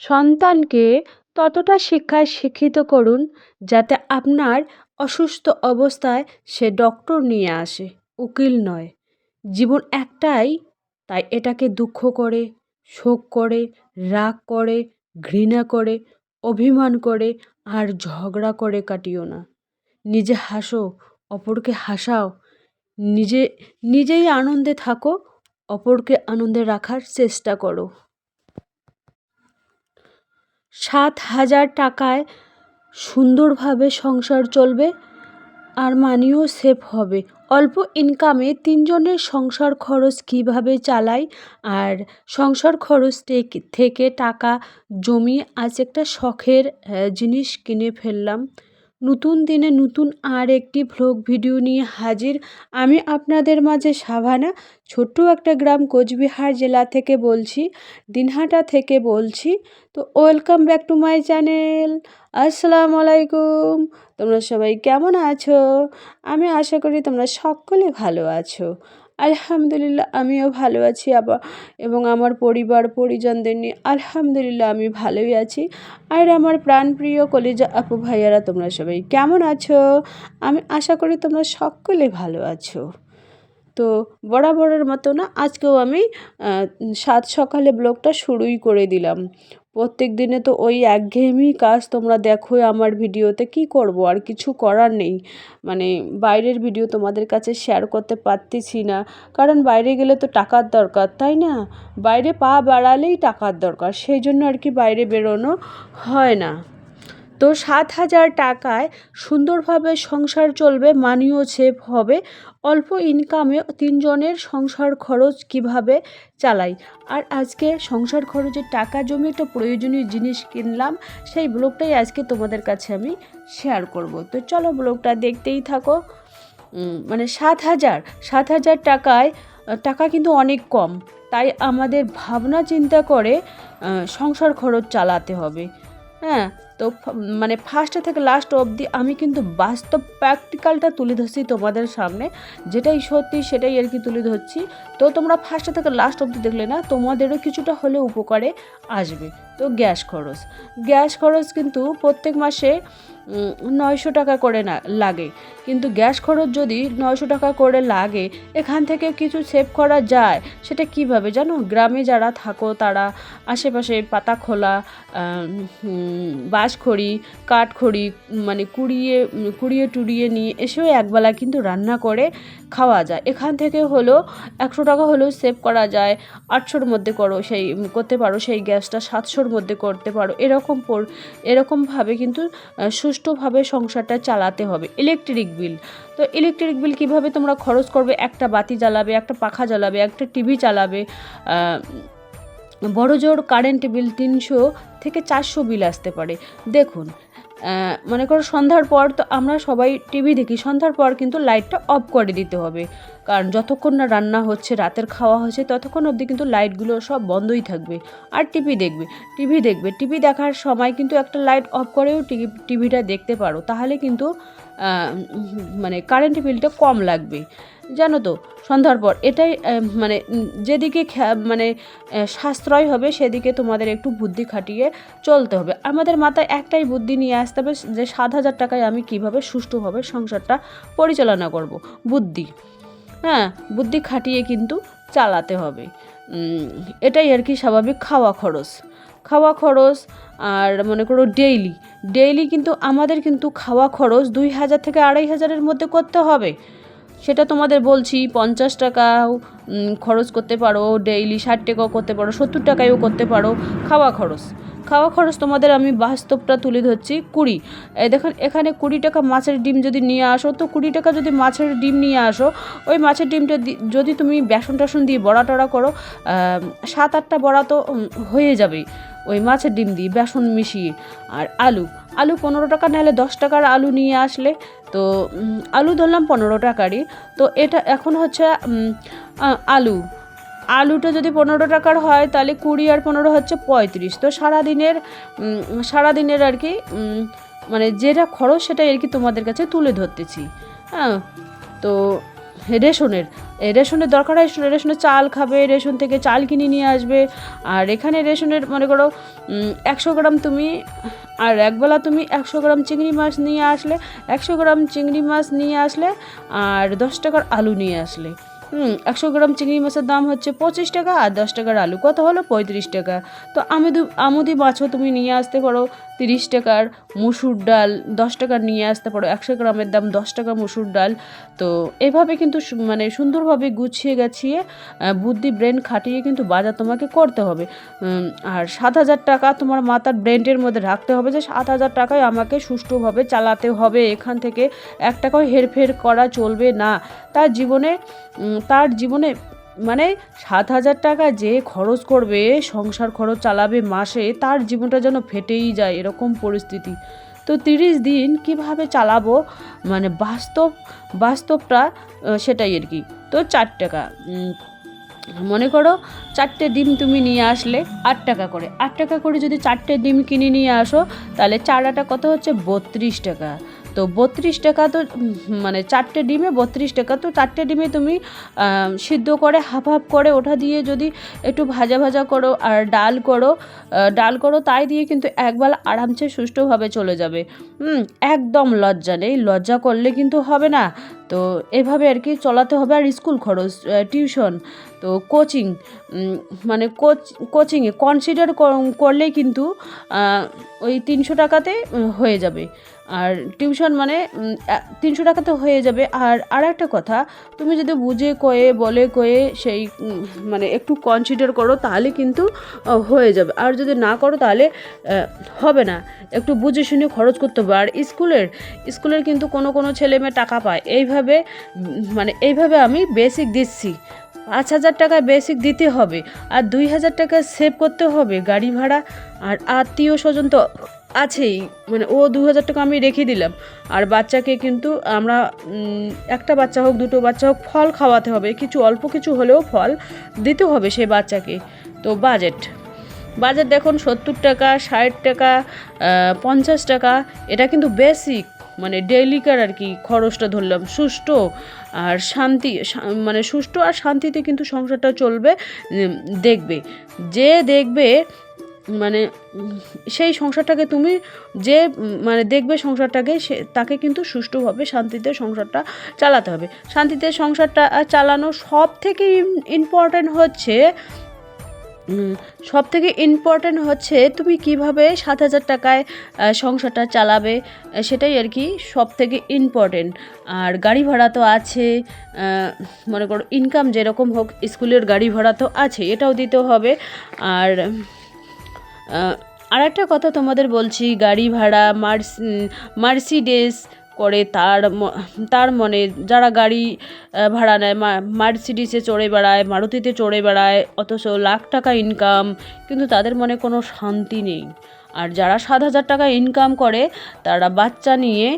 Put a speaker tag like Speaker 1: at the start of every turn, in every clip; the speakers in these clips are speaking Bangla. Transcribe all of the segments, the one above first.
Speaker 1: সন্তানকে ততটা শিক্ষায় শিক্ষিত করুন যাতে আপনার অসুস্থ অবস্থায় সে ডক্টর নিয়ে আসে, উকিল নয়। জীবন একটাই, তাই এটাকে দুঃখ করে, শোক করে, রাগ করে, ঘৃণা করে, অভিমান করে আর ঝগড়া করে কাটিও না। নিজে হাসো, অপরকে হাসাও, নিজে, নিজেই আনন্দে থাকো, অপরকে আনন্দে রাখার চেষ্টা করো। সাত হাজার টাকায় সুন্দরভাবে সংসার চলবে, আর মানিও সেভ হবে। অল্প ইনকামে তিনজনের সংসার খরচ কীভাবে চালাই, আর সংসার খরচ থেকে টাকা জমিয়ে আজ একটা শখের জিনিস কিনে ফেললাম। নতুন দিনে নতুন আর একটি ভ্লগ ভিডিও নিয়ে হাজির। আমি আপনাদের মাঝে সাভানা। ছোট্ট একটা গ্রাম কোচবিহার জেলা থেকে বলছি, দিনহাটা থেকে বলছি। তো welcome back to my channel. আসসালামু আলাইকুম তোমরা সবাই কেমন আছো? আমি আশা করি তোমরা সকলে ভালো আছো। আলহামদুলিল্লাহ, আমিও ভালো আছি। আবার এবং আমার পরিবার, পরিজনদের নিয়ে আলহামদুলিল্লাহ আমি ভালোই আছি। আর আমার প্রাণপ্রিয় কলিজা আপু ভাইয়ারা, তোমরা সবাই কেমন আছো? আমি আশা করি তোমরা সকলে ভালো আছো। তো বরাবরের মতো না, আজকেও আমি সাত সকালে ব্লগটা শুরুই করে দিলাম। প্রত্যেক দিনে তো ওই একঘেয়েমি কাজ তোমরা দেখো আমার ভিডিওতে, কি করব? আর কিছু করার নেই। মানে বাইরের ভিডিও তোমাদের কাছে শেয়ার করতে পারতেছি না। কারণ বাইরে গেলে তো টাকার দরকার, তাই না? বাইরে পা বাড়ালেই টাকার দরকার, সেই জন্য আর কি বাইরে বেরোনো হয় না। তো সাত হাজার টাকায় সুন্দরভাবে সংসার চলবে, মানিও সেভ হবে। অল্প ইনকামে তিনজনের সংসার খরচ কীভাবে চালাই? আর আজকে সংসার খরচের টাকা জমি একটা প্রয়োজনীয় জিনিস কিনলাম, সেই ব্লগটাই আজকে তোমাদের কাছে আমি শেয়ার করব। তো চলো ব্লগটা দেখতেই থাকো। মানে সাত হাজার সাত হাজার টাকায় টাকা কিন্তু অনেক কম। তাই আমাদের ভাবনা চিন্তা করে সংসার খরচ চালাতে হবে। হ্যাঁ তো মানে ফার্স্টে থেকে লাস্ট অবধি আমি কিন্তু বাস্তব প্র্যাকটিক্যালটা তুলে ধরছি তোমাদের সামনে। যেটাই সত্যি, সেটাই আর কি তুলে ধরছি। তো তোমরা ফার্স্টে থেকে লাস্ট অবধি দেখলে না, তোমাদেরও কিছুটা হলে উপকারে আসবে। তো গ্যাস খরচ। গ্যাস খরচ কিন্তু প্রত্যেক মাসে নয়শো টাকা করে না, লাগে। কিন্তু গ্যাস খরচ যদি নয়শো টাকা করে লাগে, এখান থেকে কিছু সেভ করা যায়। সেটা কীভাবে? জানো, গ্রামে যারা থাকো, তারা আশেপাশে পাতা খোলা বাঁশখড়ি কাঠখড়ি মানে কুড়িয়ে কুড়িয়ে টুড়িয়ে নিয়ে এসেও একবেলা কিন্তু রান্না করে খাওয়া যায়। এখান থেকে হলো একশো টাকা হলেও সেভ করা যায়। আটশোর মধ্যে করো, সেই করতে পারো, সেই গ্যাসটা সাতশোর মধ্যে করতে পারো। এরকম এরকমভাবে কিন্তু সুষ্ঠুভাবে সংসারটা চালাতে হবে ইলেকট্রিক বিল তো ইলেকট্রিক বিল কীভাবে তোমরা খরচ করবে? একটা বাতি জ্বালাবে, একটা পাখা জ্বালাবে, একটা টিভি চালাবে বড় জোর কারেন্ট বিল তিনশো থেকে চারশো বিল আসতে পারে। দেখুন মনে করো সন্ধ্যার পর তো আমরা সবাই টিভি দেখি, সন্ধ্যার পর কিন্তু লাইটটা অফ করে দিতে হবে। কারণ যতক্ষণ না রান্না হচ্ছে, রাতের খাওয়া হচ্ছে, ততক্ষণ অবধি কিন্তু লাইটগুলো সব বন্ধই থাকবে। আর টিভি দেখবে টিভি দেখবে টিভি দেখার সময় কিন্তু একটা লাইট অফ করেও টিভি টিভিটা দেখতে পারো। তাহলে কিন্তু মানে কারেন্ট বিলটা কম লাগবে জানো তো, সন্ধ্যার পর এটাই মানে যেদিকে মানে সাশ্রয় হবে সেদিকে তোমাদের একটু বুদ্ধি খাটিয়ে চলতে হবে। আমাদের মাথায় একটাই বুদ্ধি নিয়ে আসতে হবে যে সাত হাজার টাকায় আমি কীভাবে সুষ্ঠুভাবে সংসারটা পরিচালনা করব। বুদ্ধি। হ্যাঁ বুদ্ধি খাটিয়ে কিন্তু চালাতে হবে। এটাই আর কি স্বাভাবিক খাওয়া খরচ। খাওয়া খরচ আর মনে করো ডেইলি ডেইলি কিন্তু আমাদের কিন্তু খাওয়া খরচ দুই হাজার থেকে আড়াই হাজারের মধ্যে করতে হবে। সেটা তোমাদের বলছি, পঞ্চাশ টাকাও খরচ করতে পারো ডেইলি ষাট টাকাও করতে পারো, সত্তর টাকায়ও করতে পারো খাওয়া খরচ। খাওয়া খরচ তোমাদের আমি বাস্তবটা তুলে ধরছি কুড়ি। দেখুন, এখানে কুড়ি টাকা মাছের ডিম যদি নিয়ে আসো, তো কুড়ি টাকা যদি মাছের ডিম নিয়ে আসো, ওই মাছের ডিমটা যদি তুমি বেসন টাসন দিয়ে বড়া টড়া করো সাত আটটা বড়া তো হয়ে যাবে ওই মাছের ডিম দিয়ে বেসন মিশিয়ে আর আলু। আলু পনেরো টাকা, নাহলে দশ টাকার আলু নিয়ে আসলে। তো আলু ধরলাম পনেরো টাকারই। তো এটা এখন হচ্ছে আলু। আলুটা যদি পনেরো টাকার হয়, তাহলে কুড়ি আর পনেরো হচ্ছে পঁয়ত্রিশ। তো সারাদিনের সারাদিনের আর কি মানে যেটা খরচ সেটাই আর কি তোমাদের কাছে তুলে ধরতেছি। হ্যাঁ তো রেশনের রেশনের দরকার হয় রেশনের চাল খাবে, রেশন থেকে চাল কিনে নিয়ে আসবে। আর এখানে রেশনের মনে করো একশো গ্রাম তুমি, আর একবেলা তুমি একশো গ্রাম চিংড়ি মাছ নিয়ে আসলে, একশো গ্রাম চিংড়ি মাছ নিয়ে আসলে, আর দশ টাকার আলু নিয়ে আসলে। হুম, একশো গ্রাম চিংড়ি মাছের দাম হচ্ছে পঁচিশ টাকা আর দশ টাকার আলু। কত হলো? পঁয়ত্রিশ টাকা। তো আমুদি আমুদি মাছও তুমি নিয়ে আসতে পারো। তিরিশ টাকার মুসুর ডাল দশ টাকার নিয়ে আসতে পারো। একশো গ্রামের দাম দশ টাকা মুসুর ডাল। তো এভাবে কিন্তু মানে সুন্দরভাবে গুছিয়ে গাছিয়ে বুদ্ধি, ব্রেন খাটিয়ে কিন্তু বাজার তোমাকে করতে হবে। আর সাত হাজার টাকা তোমার মাথার ব্রেনটের মধ্যে রাখতে হবে যে সাত হাজার টাকায় আমাকে সুষ্ঠুভাবে চালাতে হবে। এখান থেকে এক টাকাও হেরফের করা চলবে না। তার জীবনে তার জীবনে মানে সাত হাজার টাকা যে খরচ করবে, সংসার খরচ চালাবে মাসে, তার জীবনটা যেন ফেটেই যায় এরকম পরিস্থিতি। তো তিরিশ দিন কীভাবে চালাবো? মানে বাস্তব, বাস্তবটা সেটাই আর কি। তো চার টাকা মনে করো চারটে ডিম তুমি নিয়ে আসলে আট টাকা করে। আট টাকা করে যদি চারটে ডিম কিনে নিয়ে আসো, তাহলে চারাটা কত হচ্ছে? বত্রিশ টাকা। তো বত্রিশ টাকা তো মানে চারটে ডিমে বত্রিশ টাকা, তো চারটে ডিমে তুমি সিদ্ধ করে হাফ হাফ করে ওঠা দিয়ে যদি একটু ভাজা ভাজা করো আর ডাল করো ডাল করো তাই দিয়ে কিন্তু একবেলা আরামসে সুষ্ঠুভাবে চলে যাবে। একদম লজ্জা নেই। লজ্জা করলে কিন্তু হবে না। তো এভাবে আর কি চলাতে হবে আর স্কুল খরচ টিউশন, তো কোচিং মানে কোচ, কোচিংয়ে কনসিডার করলেই কিন্তু ওই তিনশো টাকাতে হয়ে যাবে। আর টিউশন মানে তিনশো টাকাতে হয়ে যাবে। আর আর একটা কথা, তুমি যদি বুঝে, কয়ে, বলে, কয়ে সেই মানে একটু কনসিডার করো, তাহলে কিন্তু হয়ে যাবে। আর যদি না করো, তাহলে হবে না। একটু বুঝে শুনে খরচ করতে হবে। আর স্কুলের স্কুলের কিন্তু কোনো কোনো ছেলে মেয়ে টাকা পায়। এইভাবে উম, মানে এইভাবে আমি বেসিক দিচ্ছি। পাঁচ হাজার টাকা বেসিক দিতে হবে আর দুই হাজার টাকা সেভ করতে হবে গাড়ি ভাড়া আর আত্মীয় স্বজন তো আছেই। মানে ও দু হাজার টাকা আমি রেখে দিলাম। আর বাচ্চাকে কিন্তু আমরা একটা বাচ্চা হোক দুটো বাচ্চা হোক ফল খাওয়াতে হবে। কিছু অল্প কিছু হলেও ফল দিতে হবে সেই বাচ্চাকে। তো বাজেট বাজেট দেখুন সত্তর টাকা ষাট টাকা পঞ্চাশ টাকা এটা কিন্তু বেসিক মানে ডেইলিকার আর কি খরচটা ধরলাম। সুষ্ঠু আর শান্তি মানে সুষ্ঠু আর শান্তিতে কিন্তু সংসারটা চলবে দেখবে। যে দেখবে মানে সেই সংসারটাকে তুমি যে মানে দেখবে সংসারটাকে, সে, তাকে কিন্তু সুষ্ঠুভাবে শান্তিতে সংসারটা চালাতে হবে। শান্তিতে সংসারটা চালানো সব থেকে ইম্পর্ট্যান্ট হচ্ছে সব থেকে ইম্পর্ট্যান্ট হচ্ছে তুমি কীভাবে সাত হাজার টাকায় সংসারটা চালাবে সেটাই আর কি সব থেকে ইম্পর্ট্যান্ট আর গাড়ি ভাড়া তো আছে মনে করো ইনকাম যেরকম হোক, স্কুলের গাড়ি ভাড়া তো আছে, এটাও দিতে হবে। আর আর একটা কথা তোমাদের বলছি, গাড়ি ভাড়া, মার্স মার্সিডেস করে তার তার মনে যারা গাড়ি ভাড়া নেয় মার্সিডিসে চড়ে বেড়ায়, মারুতিতে চড়ে বেড়ায়, অথচ লাখ টাকা ইনকাম কিন্তু তাদের মনে কোনো শান্তি নেই। আর যারা সাত হাজার টাকা ইনকাম করে, তারা বাচ্চা নিয়ে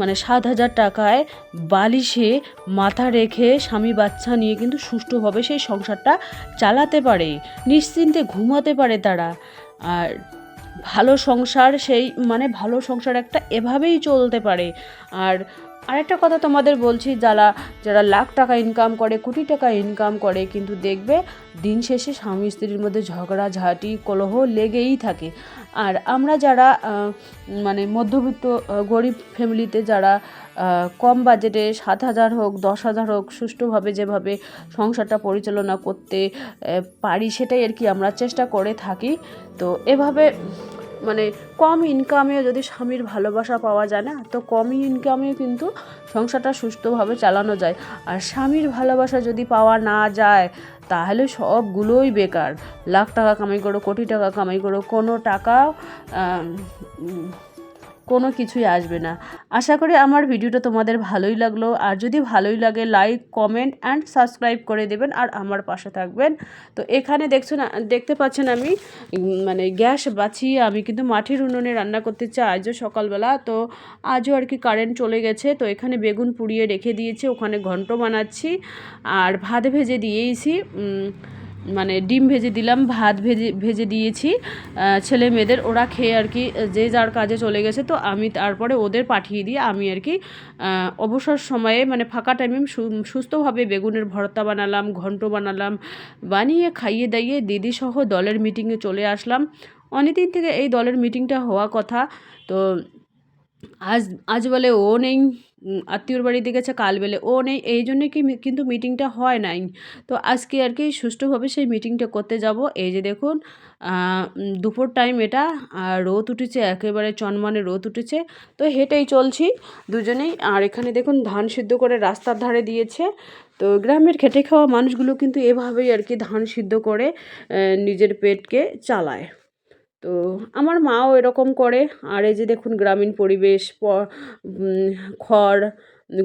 Speaker 1: মানে সাত হাজার টাকায় বালিশে মাথা রেখে স্বামী বাচ্চা নিয়ে কিন্তু সুষ্ঠুভাবে সেই সংসারটা চালাতে পারে। নিশ্চিন্তে ঘুমাতে পারে তারা। আর ভালো সংসার সেই মানে ভালো সংসার একটা এভাবেই চলতে পারে। আর আরেকটা কথা তোমাদের বলছি, যারা যারা লাখ টাকা ইনকাম করে, কোটি টাকা ইনকাম করে, কিন্তু দেখবে দিন শেষে স্বামী স্ত্রীর মধ্যে ঝগড়া, ঝাঁটি, কলহ লেগেই থাকে। আর আমরা যারা মানে মধ্যবিত্ত গরিব ফ্যামিলিতে যারা কম বাজেটে সাত হাজার হোক, দশ হাজার হোক, সুষ্ঠুভাবে যেভাবে সংসারটা পরিচালনা করতে পারি সেটাই আর কি আমরা চেষ্টা করে থাকি। তো এভাবে মানে কম ইনকামেও যদি স্বামীর ভালোবাসা পাওয়া যায় না, তো কম ইনকামেও কিন্তু সংসারটা সুস্থভাবে চালানো যায়। আর স্বামীর ভালোবাসা যদি পাওয়া না যায়, তাহলে সবগুলোই বেকার। লাখ টাকা কামাই করো, কোটি টাকা কামাই করো, কোনো টাকা কোনো কিছুই আসবে না। আশা করি আমার ভিডিওটা তোমাদের ভালোই লাগল। আর যদি ভালোই লাগে লাইক কমেন্ট অ্যান্ড সাবস্ক্রাইব করে দেবেন আর আমার পাশে থাকবেন। তো এখানে দেখছেন দেখতে পাচ্ছেন আমি মানে গ্যাস বাঁচিয়ে আমি কিন্তু মাটির উনুনে রান্না করতে চাই। আজও সকালবেলা, তো আজও আর কি কারেন্ট চলে গেছে। তো এখানে বেগুন পুড়িয়ে রেখে দিয়েছি, ওখানে ঘন্ট বানাচ্ছি। আর ভাত ভেজে দিয়েইছি মানে ডিম ভেজে দিলাম, ভাত ভেজে ভেজে দিয়েছি। ছেলে মেয়েদের, ওরা খেয়ে আর কি, যে যার কাজে চলে গেছে, তো আমি তারপরে ওদের পাঠিয়ে দিয়ে আমি আর কি অবসর সময়ে মানে ফাঁকা টাইমে সুস্থভাবে বেগুনের ভর্তা বানালাম, ঘন্ট বানালাম, বানিয়ে খাইয়ে দাইয়ে দিদি সহ দলের মিটিংয়ে চলে আসলাম। অনেকদিন থেকে এই দলের মিটিংটা হওয়া কথা, তো আজ আজ বলে ও নেই। আত্মীয়র বাড়িতে গেছে কাল বেলে ও নেই, এই জন্যে কি কিন্তু মিটিংটা হয় নাই। তো আজকে আর কি সুষ্ঠুভাবে সেই মিটিংটা করতে যাব। এই যে দেখুন দুপুর টাইম এটা, আর রোদ উঠেছে, একেবারে চনমনে রোদ উঠেছে। তো হেঁটেই চলছি দুজনেই। আর এখানে দেখুন, ধান সিদ্ধ করে রাস্তার ধারে দিয়েছে। তো গ্রামের খেটে খাওয়া মানুষগুলো কিন্তু এভাবেই আর কি ধান সিদ্ধ করে নিজের পেটকে চালায়। তো আমার মাও এরকম করে। আর এই যে দেখুন গ্রামীণ পরিবেশ খড়,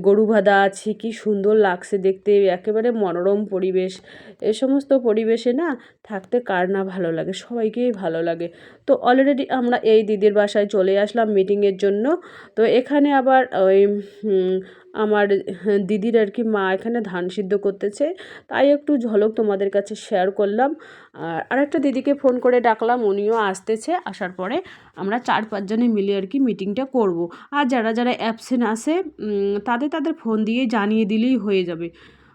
Speaker 1: গরু বাঁধা আছে, কি সুন্দর লাগছে দেখতে, একেবারে মনোরম পরিবেশ। এ সমস্ত পরিবেশে না থাকতে কার না ভালো লাগে? সবাইকেই ভালো লাগে। তো অলরেডি আমরা এই দিদির বাসায় চলে আসলাম মিটিংয়ের জন্য। তো এখানে আবার ওই আমার দিদির আর কি মা এখানে ধান সিদ্ধ করতেছে। তাই একটু ঝলক তোমাদের কাছে শেয়ার করলাম। আর আরেকটা দিদিকে ফোন করে ডাকলাম, উনিও আসতেছে। আসার পরে আমরা চার পাঁচজনে মিলে আর কি মিটিংটা করব। আর যারা যারা অ্যাবসেন্ট আছে তাদের তাদের ফোন দিয়ে জানিয়ে দিলেই হয়ে যাবে।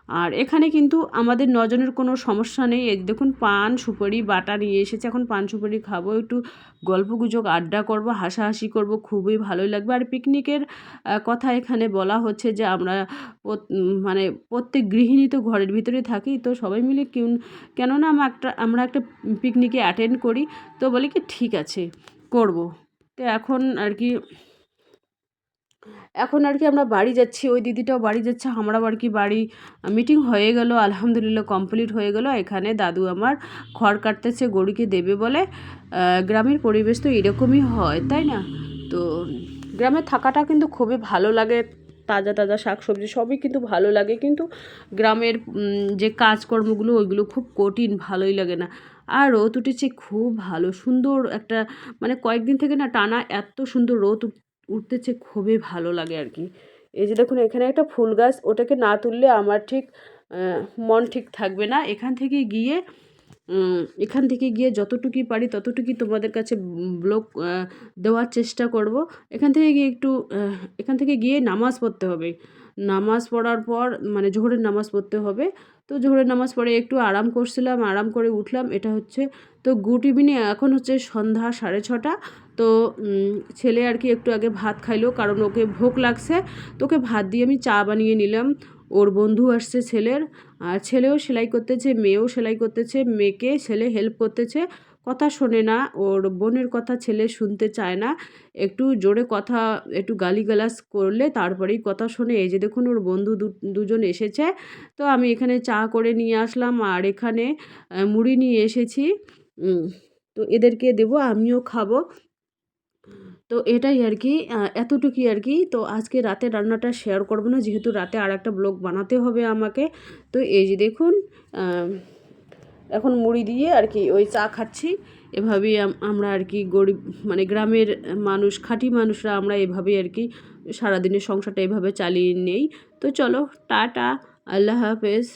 Speaker 1: আর এখানে কিন্তু আমাদের নজনের কোনো সমস্যা নেই। দেখুন, পান, সুপারি বাটা নিয়ে এসেছে। এখন পান, সুপারি খাব, একটু গল্প গুজব আড্ডা করব, হাসাহাসি করব, খুবই ভালোই লাগবে। আর পিকনিকের কথা এখানে বলা হচ্ছে যে আমরা মানে প্রত্যেক গৃহিণী তো ঘরের ভিতরে থাকি, তো সবাই মিলে কেউ কেননা আমরা একটা আমরা একটা পিকনিকে অ্যাটেন্ড করি, তো বলি কি, ঠিক আছে, করব। তো এখন আর কি এখন আর কি আমরা বাড়ি যাচ্ছি, ওই দিদিটাও বাড়ি যাচ্ছে আমরা আর কি বাড়ি মিটিং হয়ে গেল, আলহামদুলিল্লাহ কমপ্লিট হয়ে গেল, এখানে দাদু আমার খড় কাটতেছে, গরুকে দেবে বলে গ্রামের পরিবেশ তো এরকমই হয়, তাই না? তো গ্রামে থাকাটা কিন্তু খুবই ভালো লাগে, তাজা তাজা শাক সবজি সবই কিন্তু ভালো লাগে, কিন্তু গ্রামের যে কাজকর্মগুলো, ওইগুলো খুব কঠিন, ভালোই লাগে না। আর রোদ উঠেছে, খুব ভালো, সুন্দর একটা মানে কয়েকদিন থেকে না টানা এত সুন্দর রোদ উঠতেছে খুবই ভালো লাগে আর কি। এই যে দেখুন, এখানে একটা ফুল গাছ, ওটাকে না তুললে আমার ঠিক মন ঠিক থাকবে না। এখান থেকে গিয়ে এখান থেকে গিয়ে যতটুকুই পারি, ততটুকুই তোমাদের কাছে ব্লগ দেওয়ার চেষ্টা করব। এখান থেকে গিয়ে একটু এখান থেকে গিয়ে নামাজ পড়তে হবে। নামাজ পড়ার পর মানে জোহরের নামাজ পড়তে হবে। তো জোহরের নামাজ পড়ে একটু আরাম করছিলাম, আরাম করে উঠলাম। এটা হচ্ছে, তো গুড ইভিনিং এখন হচ্ছে সন্ধ্যা সাড়ে ছটা। তো ছেলে আর কি একটু আগে ভাত খাইলো, কারণ ওকে ভোক লাগছে। তো ওকে ভাত দিয়ে আমি চা বানিয়ে নিলাম। ওর বন্ধু আসছে ছেলের। আর ছেলেও সেলাই করতেছে, মেয়েও সেলাই করতেছে, মেয়েকে, ছেলে হেল্প করতেছে। কথা শোনে না, ওর বোনের কথা ছেলে শুনতে চায় না। একটু জোরে কথা, একটু গালিগালাজ করলে তারপরেই কথা শোনে। এই যে দেখুন, ওর বন্ধু দুজন এসেছে। তো আমি এখানে চা করে নিয়ে আসলাম আর এখানে মুড়ি নিয়ে এসেছি। তো এদেরকে দেবো, আমিও খাব। তো এটাই আর কি এতটুকুই আর কি। তো আজকে রাতে রান্নাটা শেয়ার করব না, যেহেতু রাতে আর একটা ব্লগ বানাতে হবে আমাকে। তো এই যে দেখুন এখন মুড়ি দিয়ে আর কি ওই চা খাচ্ছি। এভাবেই আমরা আর কি গরিব মানে গ্রামের মানুষ, খাঁটি মানুষরা আমরা এভাবেই আর কি সারাদিনের সংসারটা এভাবে চালিয়ে নেই। তো চলো, টাটা, আল্লাহ হাফেজ।